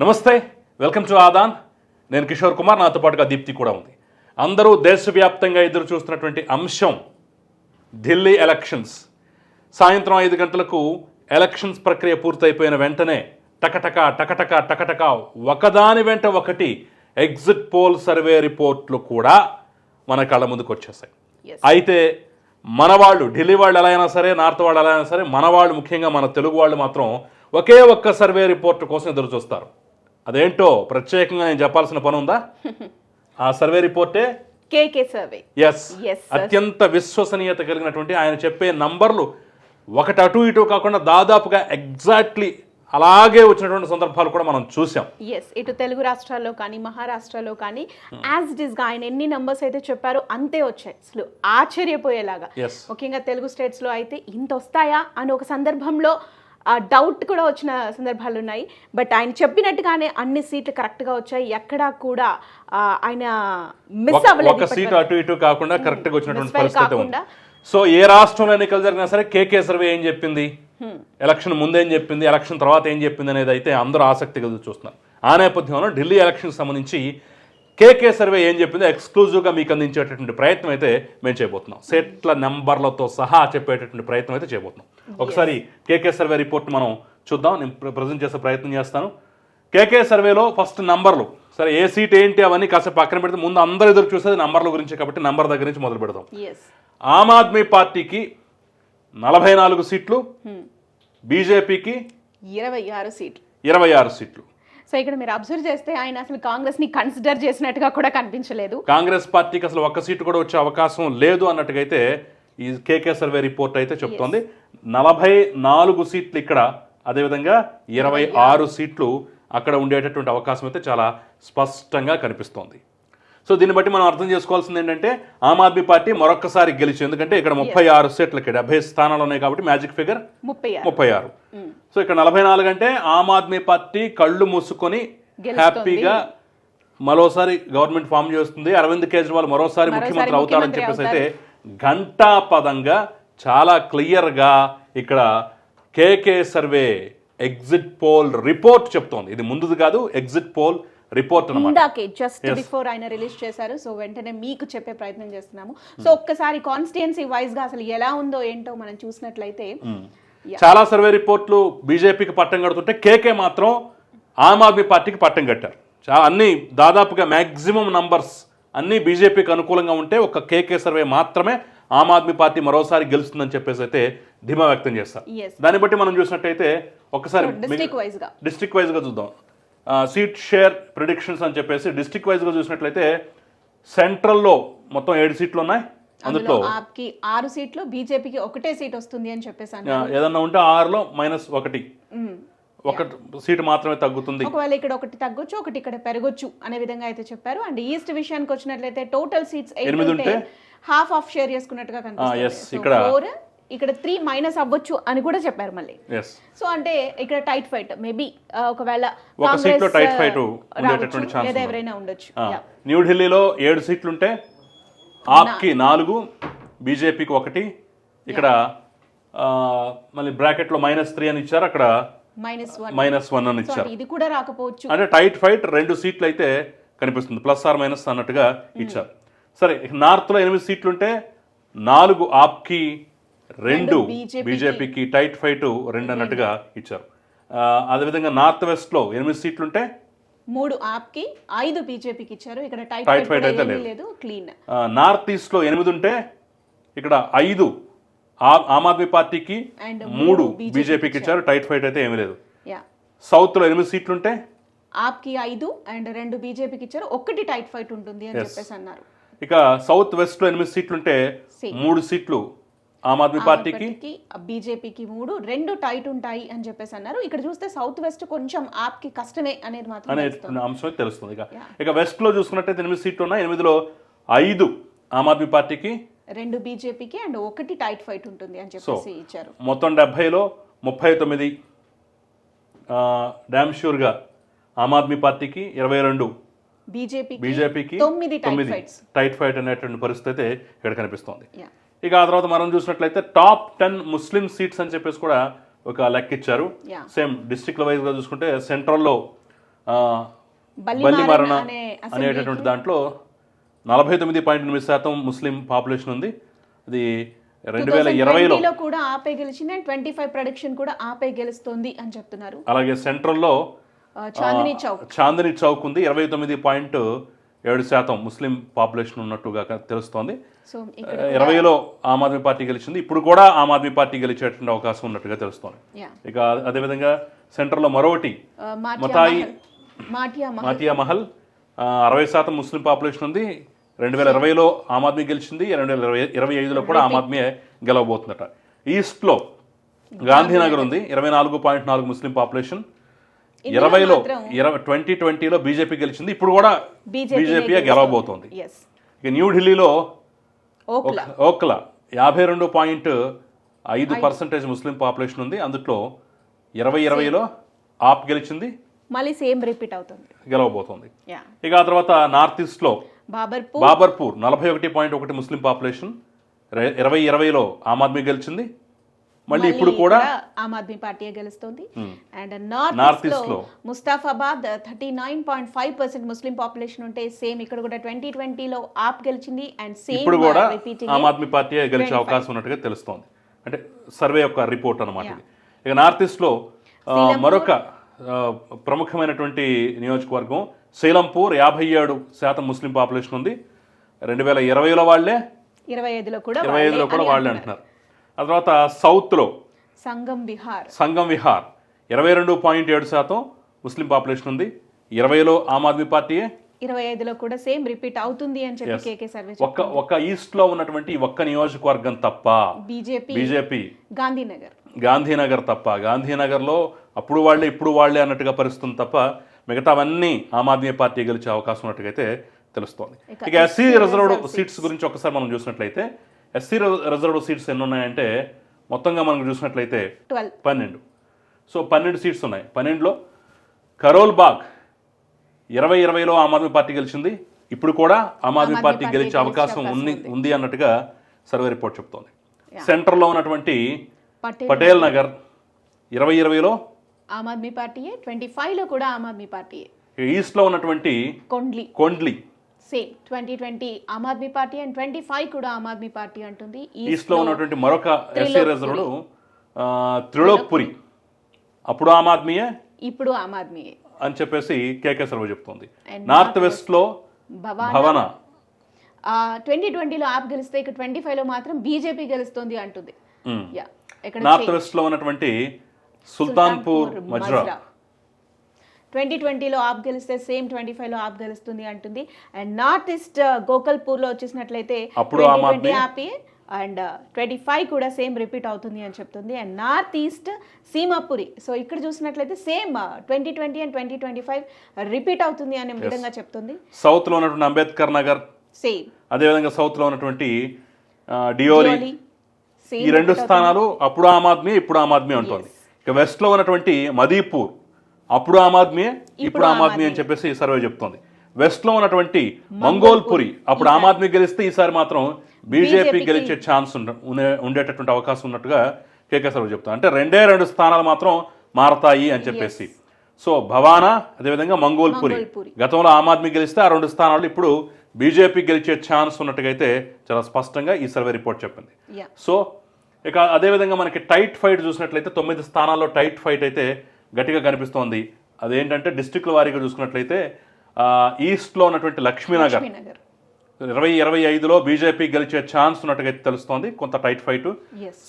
నమస్తే welcome to Aadan. నేను కిషోర్ కుమార్ నాతో పాటుగా దీప్తి కూడా ఉంది. అందరూ దేశవ్యాప్తంగా ఎదురు చూస్తున్నటువంటి అంశం ఢిల్లీ ఎలక్షన్స్ సాయంత్రం ఐదు గంటలకు ఎలక్షన్స్ ప్రక్రియ పూర్తయిపోయిన వెంటనే టకటక టకటక టకటక ఒకదాని వెంట ఒకటి ఎగ్జిట్ పోల్ సర్వే రిపోర్ట్లు కూడా మన కళ్ళ ముందుకు వచ్చేసాయి. అయితే మన వాళ్ళు ఢిల్లీ వాళ్ళు ఎలా అయినా సరే నార్త్ వాళ్ళు ఎలా అయినా సరే మన వాళ్ళు ముఖ్యంగా మన తెలుగు వాళ్ళు మాత్రం ఒకే ఒక్క సర్వే రిపోర్ట్ కోసం ఎదురు చూస్తారు. అదేంటో ప్రత్యేకంగా నేను చెప్పాల్సిన పని ఉందా? ఆ సర్వే రిపోర్టే? KK survey. ఎస్. అత్యంత విశ్వసనీయత కలిగినటువంటి ఆయన చెప్పే నంబర్లు ఒకటి అటు ఇటు కాకుండా దాదాపుగా ఎగ్జాక్ట్లీ అలాగే వచ్చినటువంటి సందర్భాలు కూడా మనం చూసాం ఎస్ ఇటు తెలుగు రాష్ట్రాల్లో కానీ మహారాష్ట్రలో కానీ యాజ్ ఇట్ ఈస్గా ఆయన ఎన్ని నంబర్స్ అయితే చెప్పారో అంతే వచ్చాయి. అసలు ఆశ్చర్యపోయేలాగా. ముఖ్యంగా తెలుగు స్టేట్స్లో అయితే ఇంత వస్తాయా అని ఒక సందర్భంలో ఆ డౌట్ కూడా వచ్చిన సందర్భాలు ఉన్నాయి బట్ ఆయన చెప్పినట్టుగానే అన్ని సీట్లు కరెక్ట్గా వచ్చాయి. ఎక్కడా కూడా ఆయన మిస్ అవ్వలేదు సీటు అటు ఇటు కాకుండా కరెక్ట్గా వచ్చినటువంటి పరిస్థితి ఉంది. సో ఏ రాష్ట్రంలో ఎన్నికలు జరిగినా సరే కేకే సర్వే ఏం చెప్పింది? ఎలక్షన్ ముందేం చెప్పింది? ఎలక్షన్ తర్వాత ఏం చెప్పింది అనేది అయితే అందరూ ఆసక్తిగా చూస్తున్నారు. ఆ నేపథ్యంలో ఢిల్లీ ఎలక్షన్ సంబంధించి కేకే సర్వే ఏం చెప్పిందో ఎక్స్క్లూజివ్గా మీకు అందించేటటువంటి ప్రయత్నం అయితే మేము చేయబోతున్నాం. సెట్ల నెంబర్లతో సహా చెప్పేటటువంటి ప్రయత్నం అయితే చేయబోతున్నాం. ఒకసారి కేకే సర్వే రిపోర్ట్ మనం చూద్దాం. నేను ప్రజెంట్ చేసే ప్రయత్నం చేస్తాను. కేకే సర్వేలో ఫస్ట్ నంబర్లు. సరే ఏ సీట్ ఏంటి అవన్నీ కాసేపు పక్కన పెడితే ముందు అందరూ ఎదురు చూసేది నంబర్ల గురించి కాబట్టి నంబర్ దగ్గర నుంచి మొదలు పెడదాం. ఆమ్ ఆద్మీ పార్టీకి నలభై నాలుగు సీట్లు బీజేపీకి ఇరవై ఆరు సీట్లు. ఇరవై ఆరు సీట్లు. సో ఇక్కడ మీరు అబ్జర్వ్ చేస్తే ఆయన అసలు కాంగ్రెస్ని కన్సిడర్ చేసినట్టుగా కూడా కనిపించలేదు. కాంగ్రెస్ పార్టీకి అసలు ఒక్క సీటు కూడా వచ్చే అవకాశం లేదు అన్నట్టుగైతే ఈ కేకే సర్వే రిపోర్ట్ అయితే చెప్తోంది. నలభై నాలుగు సీట్లు ఇక్కడ అదేవిధంగా ఇరవై ఆరు సీట్లు అక్కడ ఉండేటటువంటి అవకాశం అయితే చాలా స్పష్టంగా కనిపిస్తోంది. సో దీన్ని బట్టి మనం అర్థం చేసుకోవాల్సింది ఏంటంటే ఆమ్ ఆద్మీ పార్టీ మరొకసారి గెలిచి ఎందుకంటే ఇక్కడ ముప్పై ఆరు సీట్లకి డెబ్బై స్థానాలు ఉన్నాయి కాబట్టి మ్యాజిక్ ఫిగర్ ముప్పై ఆరు. సో ఇక్కడ నలభై నాలుగు అంటే ఆమ్ ఆద్మీ పార్టీ కళ్ళు మూసుకొని. హ్యాపీగా మరోసారి గవర్నమెంట్ ఫామ్ చేస్తుంది. అరవింద్ కేజ్రీవాల్ మరోసారి ముఖ్యమంత్రి అవుతారని చెప్పేసి అయితే ఘంటాపదంగా చాలా క్లియర్గా ఇక్కడ KK survey exit poll report చెప్తోంది. ఇది ముందుది కాదు ఎగ్జిట్ పోల్ రిపోర్ట్ ఇందాకే జస్ట్ బిఫోర్ ఆయన రిలీజ్ చేశారు సో వెంటనే మీకు చెప్పే ప్రయత్నం చేస్తున్నాము. సో ఒక్కసారి కాన్స్టిట్యున్సీ వైజ్గా అసలు ఎలా ఉందో ఏంటో మనం చూసినట్లయితే చాలా సర్వే రిపోర్ట్లు బీజేపీకి పట్టం కడుతుంటే కేకే మాత్రం ఆమ్ ఆద్మీ పార్టీకి పట్టం కట్టారు. చాలా అన్ని దాదాపుగా మ్యాక్సిమం నంబర్స్ అన్ని బీజేపీకి అనుకూలంగా ఉంటే ఒక కేకే సర్వే మాత్రమే ఆమ్ ఆద్మీ పార్టీ మరోసారి గెలుస్తుందని చెప్పేసి అయితే ధీమా వ్యక్తం చేస్తారు. దాన్ని బట్టి మనం చూసినట్టయితే ఒకసారి డిస్ట్రిక్ట్ వైజ్గా. డిస్ట్రిక్ట్ వైజ్గా చూద్దాం. సీట్ షేర్ ప్రిడిక్షన్స్ అని చెప్పేసి డిస్ట్రిక్ట్ వైజ్గా చూసినట్లయితే సెంట్రల్లో మొత్తం ఏడు సీట్లు ఉన్నాయి. అందులో ఆప్కి ఆరు సీట్లు బీజేపీకి ఒకటే సీట్ వస్తుంది అని చెప్పేసి ఏదన్నా ఉంటే ఆరులో మైనస్ ఒకటి. ఒక సీటు మాత్రమే తగ్గుతుంది. ఒకవేళ ఇక్కడ ఒకటి తగ్గొచ్చు ఒకటి ఇక్కడ పెరగొచ్చు అనే విధంగా అయితే చెప్పారు. అండ్ ఈస్ట్ విషయానికి వచ్చినట్లయితే టోటల్ సీట్స్ ఎనిమిది ఉంటే హాఫ్ ఆఫ్ షేర్ చేసుకున్నట్టుగా కనిపిస్తుంది. ఇక్కడ- ఇక్కడ త్రీ మైనస్ అవ్వచ్చు అని కూడా చెప్పారు మళ్ళీ. సో అంటే ఇక్కడ టైట్ ఫైట్ మేబీ ఒకవేళ ఒక సీట్లో టైట్ ఫైట్ ఉండేటటువంటి ఛాన్స్. ఎవరైనా ఉండొచ్చు. న్యూఢిల్లీలో ఏడు సీట్లుంటే ఆప్కి నాలుగు బీజేపీకి ఒకటి. ఇక్కడ మళ్ళీ బ్రాకెట్లో మైనస్ త్రీ అని ఇచ్చారు. అక్కడ మైనస్ వన్. అని ఇచ్చారు. ఇది కూడా రాకపోవచ్చు. అంటే టైట్ ఫైట్ రెండు సీట్లు అయితే కనిపిస్తుంది. ప్లస్ ఆర్ మైనస్ అన్నట్టుగా ఇచ్చారు. సరే నార్త్లో ఎనిమిది సీట్లుంటే నాలుగు ఆప్కి రెండు. బీజేపీకి. టైట్ ఫైట్ రెండు అన్నట్టుగా ఇచ్చారు. అదేవిధంగా నార్త్ వెస్ట్లో ఎనిమిది సీట్లుంటే మూడు ఆప్కి ఐదు బీజేపీకి ఇచ్చారు. ఇక్కడ టైట్ ఫైట్ అయితే లేదు. క్లీన్. నార్త్ ఈస్ట్లో ఎనిమిది ఉంటే ఇక్కడ ఐదు ఆమ్ ఆద్మీ పార్టీకి మూడు బీజేపీకి ఇచ్చారు. టైట్ ఫైట్ అయితే ఏమీ లేదు. యా. సౌత్లో ఎనిమిది సీట్లుంటే ఆప్కి ఐదు అండ్ రెండు బీజేపీకి ఇచ్చారు. ఒక్కటి టైట్ ఫైట్ ఉంటుంది అని చెప్పేసి అన్నారు. ఇక సౌత్ వెస్ట్లో ఎనిమిది సీట్లుంటే. మూడు సీట్లు ఆమ్ ఆద్మీ పార్టీకి? బీజేపీకి మూడు రెండు టైట్ ఉంటాయి అని చెప్పేసి అన్నారు. ఇక్కడ చూస్తే సౌత్ వెస్ట్ కొంచెం ఆప్కి కష్టమే అనేది మాత్రం అనే. అంశం తెలుస్తుంది. ఇక. ఇక వెస్ట్లో చూసుకున్నట్టయితే ఎనిమిది సీట్లు ఉన్నాయి. ఎనిమిదిలో ఐదు ఆమ్ ఆద్మీ పార్టీకి. రెండు బీజేపీకి అండ్ ఒకటి టైట్ ఫైట్ ఉంటుంది అని చెప్పేసి ఇచ్చారు. మొత్తం డెబ్బైలో ముప్పై తొమ్మిది డ్యామ్ షూర్గా ఆమ్ ఆద్మీ పార్టీకి ఇరవై రెండు. బీజేపీకి బీజేపీకి తొమ్మిది టైట్ ఫైట్ అనేటువంటి పరిస్థితి అయితే ఇక్కడ కనిపిస్తోంది. ఇక ఆ తర్వాత మనం చూసినట్లయితే టాప్ టెన్ ముస్లిం సీట్స్ అని చెప్పేసి కూడా ఒక లెక్క ఇచ్చారు. సేమ్ డిస్ట్రిక్ట్ వైజ్గా చూసుకుంటే సెంట్రల్లో బల్లిమరణ అనేటటువంటి దాంట్లో నలభై తొమ్మిది పాయింట్ ఎనిమిది శాతం ముస్లిం పాపులేషన్ ఉంది. అది రెండు వేల ఇరవైలో 2020 లో కూడా ఆపే గెలిచింది ట్వంటీ ఫైవ్ ప్రొడక్షన్ కూడా ఆపే గెలుస్తుంది అని చెప్తున్నారు. అలాగే సెంట్రల్లో చాందినీ చౌక్. చాందిని చౌక్ ఉంది. ఇరవై తొమ్మిది పాయింట్ ఏడు శాతం ముస్లిం పాపులేషన్ ఉన్నట్టుగా తెలుస్తోంది. ఇరవైలో ఆమ్ ఆద్మీ పార్టీ గెలిచింది. ఇప్పుడు కూడా ఆమ్ ఆద్మీ పార్టీ గెలిచేటువంటి అవకాశం ఉన్నట్టుగా తెలుస్తోంది. ఇక అదేవిధంగా సెంటర్లో మరొకటి మతాయి మాటియా మహల్. మాతియా మహల్. ఆ, అరవై శాతం ముస్లిం పాపులేషన్ ఉంది. రెండు వేల ఇరవైలో ఆమ్ ఆద్మీ గెలిచింది. రెండు వేల ఇరవై ఇరవై ఐదులో కూడా ఆమ్ ఆద్మీ గెలవబోతుందట. ఈస్ట్లో గాంధీనగర్ ఉంది. ఇరవై నాలుగు పాయింట్ నాలుగు ముస్లిం పాపులేషన్. ఇరవైలో ఇరవై ట్వంటీ ట్వంటీలో బీజేపీ గెలిచింది. ఇప్పుడు కూడా బీజేపీ గెలవబోతోంది. ఇక న్యూఢిల్లీలో ఓక్లా. యాభై రెండు పాయింట్ ఐదు పర్సెంటేజ్ ముస్లిం పాపులేషన్ ఉంది. అందులో ఇరవై ఇరవైలో ఆప్ గెలిచింది. మళ్ళీ సేమ్ రిపీట్ అవుతుంది. గెలవబోతోంది. ఇక ఆ తర్వాత నార్త్ ఈస్ట్లో బాబర్పూర్. బాబర్పూర్ నలభై ఒకటి పాయింట్ ఒకటి ముస్లిం పాపులేషన్. ఇరవై ఇరవైలో ఆమ్ ఆద్మీ గెలిచింది. మళ్ళీ ఇప్పుడు కూడా ఆమ్ ఆద్మీ పార్టీ గెలుస్తుంది. అండ్ నార్త్ ఈస్ట్లో లో. Mustafabad thirty nine point five percent Muslim population ఉంటే సేమ్ ఇక్కడ కూడా ట్వంటీ ట్వంటీలో ఆప్ గెలిచింది అండ్ సేమ్ ఇప్పుడు కూడా ఆమ్ ఆద్మీ పార్టీ గెలిచే అవకాశం ఉన్నట్టుగా తెలుస్తోంది. అంటే సర్వే యొక్క రిపోర్ట్ అన్నమాట ఇది. ఇక నార్త్ ఈస్ట్లో ఆ, మరొక ప్రముఖమైనటువంటి నియోజకవర్గం శీలంపూర్ యాభై ఏడు శాతం ముస్లిం పాపులేషన్ ఉంది. రెండు వేల ఇరవైలో వాళ్ళే. ఇరవై ఐదులో కూడా ఇరవై ఐదులో కూడా వాళ్ళే అంటున్నారు. ఆ తర్వాత సౌత్లో సంగం విహార్. సంగం విహార్. ఇరవై రెండు పాయింట్ ఏడు శాతం ముస్లిం పాపులేషన్ ఉంది. ఇరవైలో ఆమ్ ఆద్మీ పార్టీయే? ఇరవై ఐదులో కూడా సేమ్ రిపీట్ అవుతుంది అని చెప్పి కేకే సర్వే ఒక్క ఒక్క ఈస్ట్లో ఉన్నటువంటి ఈ ఒక్క నియోజకవర్గం తప్ప బీజేపీ బీజేపీ. గాంధీనగర్. గాంధీనగర్ తప్ప. గాంధీనగర్లో అప్పుడు వాళ్ళే ఇప్పుడు వాళ్ళే అన్నట్టుగా పరిస్థితుంది తప్ప మిగతావన్నీ ఆమ్ ఆద్మీ పార్టీ గెలిచే అవకాశం ఉన్నట్టుగా అయితే తెలుస్తోంది. ఇక ఇక ఎస్సీ రిజర్వ్డ్ సీట్స్. గురించి ఒకసారి మనం చూసినట్లయితే ఎస్సీ రిజర్వ్డ్ సీట్స్ ఎన్ని ఉన్నాయంటే మొత్తంగా మనం చూసినట్లయితే పన్నెండు. సో పన్నెండు సీట్స్ ఉన్నాయి. పన్నెండులో కరోల్ బాగ్ ఇరవై ఇరవైలో ఆమ్ ఆద్మీ పార్టీ గెలిచింది. ఇప్పుడు కూడా ఆమ్ ఆద్మీ పార్టీ పార్టీ గెలిచే అవకాశం ఉంది ఉంది. అన్నట్టుగా సర్వే రిపోర్ట్ చెప్తోంది. సెంటర్లో ఉన్నటువంటి పటేల్ నగర్. ఇరవై ఇరవైలో ఆమ్ ఆద్మీ పార్టీయే ట్వంటీ ఫైవ్లో కూడా ఆమ్ ఆద్మీ పార్టీయే. ఈస్ట్లో ఉన్నటువంటి Kondli. Kondli. Same twenty twenty Aam Aadmi Party and twenty five కూడా ఆమ్ ఆద్మీ పార్టీ అంటుంది. ఈస్ట్లో ఉన్నటువంటి మరొక ఎస్సీ రిజర్వ్డ్ త్రిలోక్పురి అప్పుడు ఆమ్ ఆద్మీయే ఇప్పుడు ఆమ్ ఆద్మీ అని చెప్పేసి కేకే సర్వే చెప్తోంది. నార్త్ వెస్ట్లో భవానా భవన ట్వంటీ ట్వంటీలో ఆప్ గెలిస్తే ఇక ట్వంటీ ఫైవ్లో మాత్రం బీజేపీ గెలుస్తుంది అంటుంది. ఇక్కడ నార్త్ వెస్ట్లో ఉన్నటువంటి సుల్తాన్పూర్ మజ్రా ట్వంటీ ట్వంటీలో ఆప్ గెలిస్తే సేమ్ ట్వంటీ ఫైవ్లో ఆప్ గెలుస్తుంది అంటుంది. అండ్ నార్త్ ఈస్ట్ గోకల్పూర్లో వచ్చేసినట్లయితే. ఆపి అండ్ ట్వంటీ ఫైవ్ కూడా సేమ్ రిపీట్ అవుతుంది అని చెప్తుంది. And north east Seemapuri so ఇక్కడ చూసినట్లయితే same twenty twenty and twenty twenty five repeat అవుతుంది అనే విధంగా చెప్తుంది. సౌత్లో ఉన్నటువంటి అంబేద్కర్ నగర్ సేమ్ అదేవిధంగా సౌత్లో ఉన్నటువంటి ఆ, డియోలి ఈ రెండు స్థానాలు అప్పుడు ఆమ్ ఆద్మీ ఇప్పుడు ఆమ్ ఆద్మీ ఉంటుంది ఇక వెస్ట్లో ఉన్నటువంటి మదీపూర్ అప్పుడు ఆమ్ ఆద్మీ ఇప్పుడు ఆమ్ ఆద్మీ అని చెప్పేసి ఈ సర్వే చెప్తోంది. వెస్ట్లో ఉన్నటువంటి మంగోల్పురి అప్పుడు ఆమ్ ఆద్మీ గెలిస్తే ఈసారి మాత్రం బీజేపీ గెలిచే ఛాన్స్ ఉండ- ఉండే- ఉండేటటువంటి అవకాశం ఉన్నట్టుగా కేకే సర్వే చెప్తాను అంటే రెండే రెండు స్థానాలు మాత్రం మారతాయి అని చెప్పేసి. సో భవానా అదేవిధంగా మంగోల్పురి. గతంలో ఆమ్ ఆద్మీ గెలిస్తే ఆ రెండు స్థానాలు ఇప్పుడు బీజేపీ గెలిచే ఛాన్స్ ఉన్నట్టుగా అయితే చాలా స్పష్టంగా ఈ సర్వే రిపోర్ట్ చెప్పింది. సో ఇక అదేవిధంగా మనకి టైట్ ఫైట్ చూసినట్లయితే తొమ్మిది స్థానాల్లో టైట్ ఫైట్ అయితే గట్టిగా కనిపిస్తోంది. అదేంటంటే డిస్టిక్ల వారీగా చూసుకున్నట్లయితే ఈస్ట్లో ఉన్నటువంటి లక్ష్మీనగర్. నగర్ ఇరవై ఇరవై ఐదులో బీజేపీ గెలిచే ఛాన్స్ ఉన్నట్టుగా తెలుస్తోంది. కొంత టైట్ ఫైట్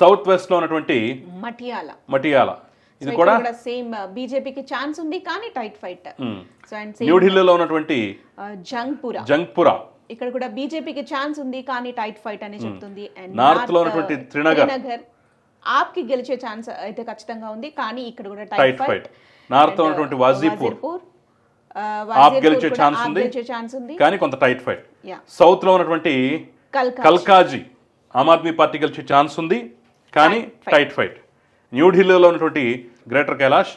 సౌత్ వెస్ట్లో ఉన్నటువంటి మటియాల. మటియాల. ఇది కూడా సేమ్ బీజేపీకి ఛాన్స్ ఉంది కానీ టైట్ ఫైట్ న్యూఢిల్లీలో ఉన్నటువంటి జంగ్పురా జంగ్పురా ఇక్కడ కూడా బీజేపీకి ఛాన్స్ ఉంది కానీ టైట్ ఫైట్ అని చెప్తుంది. అండ్ నార్త్లో ఉన్నటువంటి త్రినగర్. త్రినగర్ ఆప్కి గెలిచే ఛాన్స్ అయితే ఖచ్చితంగా ఉంది. కానీ ఇక్కడ కూడా టైట్ ఫైట్ నార్త్ ఉన్నటువంటి వాజీపూర్ ఆప్ గెలిచే ఛాన్స్ ఉంది. ఛాన్స్ ఉంది. కానీ కొంత టైట్ ఫైట్ సౌత్లో ఉన్నటువంటి కల్కా కల్కాజీ. ఆమ్ ఆద్మీ పార్టీ గెలిచే ఛాన్స్ ఉంది. కానీ టైట్ ఫైట్ న్యూఢిల్లీలో ఉన్నటువంటి గ్రేటర్ కైలాష్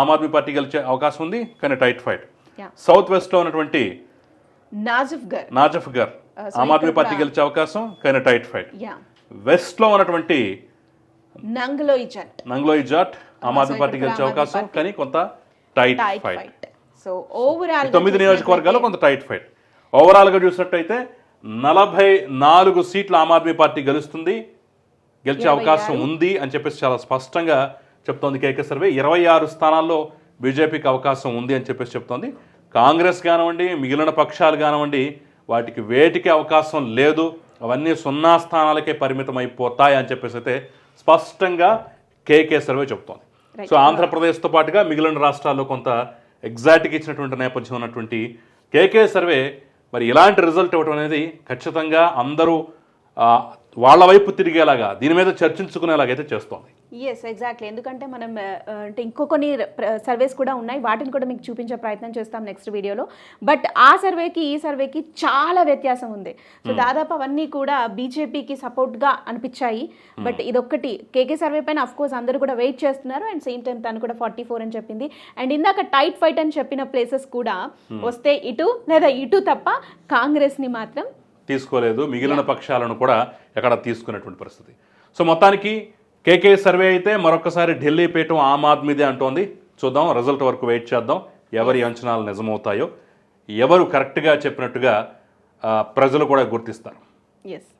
ఆమ్ ఆద్మీ పార్టీ గెలిచే అవకాశం ఉంది. కానీ టైట్ ఫైట్ సౌత్ వెస్ట్లో ఉన్నటువంటి నాజిఫ్ గర్ నాజఫ్ గర్ Uh, ఆమ్ ఆద్మీ పార్టీ గెలిచే అవకాశం. కానీ టైట్ ఫైట్ వెస్ట్లో ఉన్నటువంటి నంగ్లోయి జాట్. ఆమ్ ఆద్మీ పార్టీ గెలిచే అవకాశం కానీ కొంత టైట్ ఫైట్. సో ఓవరాల్ తొమ్మిది నియోజకవర్గాల్లో కొంత టైట్ ఫైట్. ఓవరాల్గా చూసినట్టయితే నలభై నాలుగు సీట్లు ఆమ్ ఆద్మీ పార్టీ గెలుస్తుంది గెలిచే అవకాశం ఉంది అని చెప్పేసి చాలా స్పష్టంగా చెప్తోంది కేకే సర్వే. ఇరవై ఆరు స్థానాల్లో బీజేపీకి అవకాశం ఉంది అని చెప్పేసి చెప్తోంది. కాంగ్రెస్ కానివ్వండి మిగిలిన పక్షాలు కానివ్వండి వాటికి వేటికి అవకాశం లేదు. అవన్నీ సున్నా స్థానాలకే పరిమితం అయిపోతాయి అని చెప్పేసి అయితే స్పష్టంగా కేకే సర్వే చెప్తోంది సో ఆంధ్రప్రదేశ్తో పాటుగా మిగిలిన రాష్ట్రాల్లో కొంత ఎగ్జాక్ట్గా ఇచ్చినటువంటి నేపథ్యం ఉన్నటువంటి కేకే సర్వే మరి ఇలాంటి రిజల్ట్ ఇవ్వడం అనేది ఖచ్చితంగా అందరూ వాళ్ళ వైపు తిరిగేలాగా దీని మీద చర్చించుకునేలాగైతే చేస్తోంది. ఎస్ ఎగ్జాక్ట్లీ ఎందుకంటే మనం అంటే ఇంకో కొన్ని సర్వేస్ కూడా ఉన్నాయి. వాటిని కూడా మీకు చూపించే ప్రయత్నం చేస్తాం నెక్స్ట్ వీడియోలో. బట్ ఆ సర్వేకి ఈ సర్వేకి చాలా వ్యత్యాసం ఉంది. సో దాదాపు అవన్నీ కూడా బీజేపీకి సపోర్ట్గా అనిపించాయి. బట్ ఇదొక్కటి. కేకే సర్వే పైన కోర్స్ అందరూ కూడా వెయిట్ చేస్తున్నారు. అండ్ సేమ్ టైం తను కూడా ఫార్టీ ఫోర్ అని చెప్పింది. అండ్ ఇందాక టైట్ ఫైట్ అని చెప్పిన ప్లేసెస్ కూడా వస్తే ఇటు లేదా ఇటు తప్ప కాంగ్రెస్ని మాత్రం తీసుకోలేదు. మిగిలిన పక్షాలను కూడా ఎక్కడ తీసుకునేటువంటి పరిస్థితి. సో మొత్తానికి కేకే సర్వే అయితే మరొకసారి ఢిల్లీ పీఠం ఆమ్ ఆద్మీదే అంటోంది. చూద్దాం రిజల్ట్ వరకు వెయిట్ చేద్దాం. ఎవరి అంచనాలు నిజమవుతాయో ఎవరు కరెక్ట్గా చెప్పినట్టుగా ప్రజలు కూడా గుర్తిస్తారు. ఎస్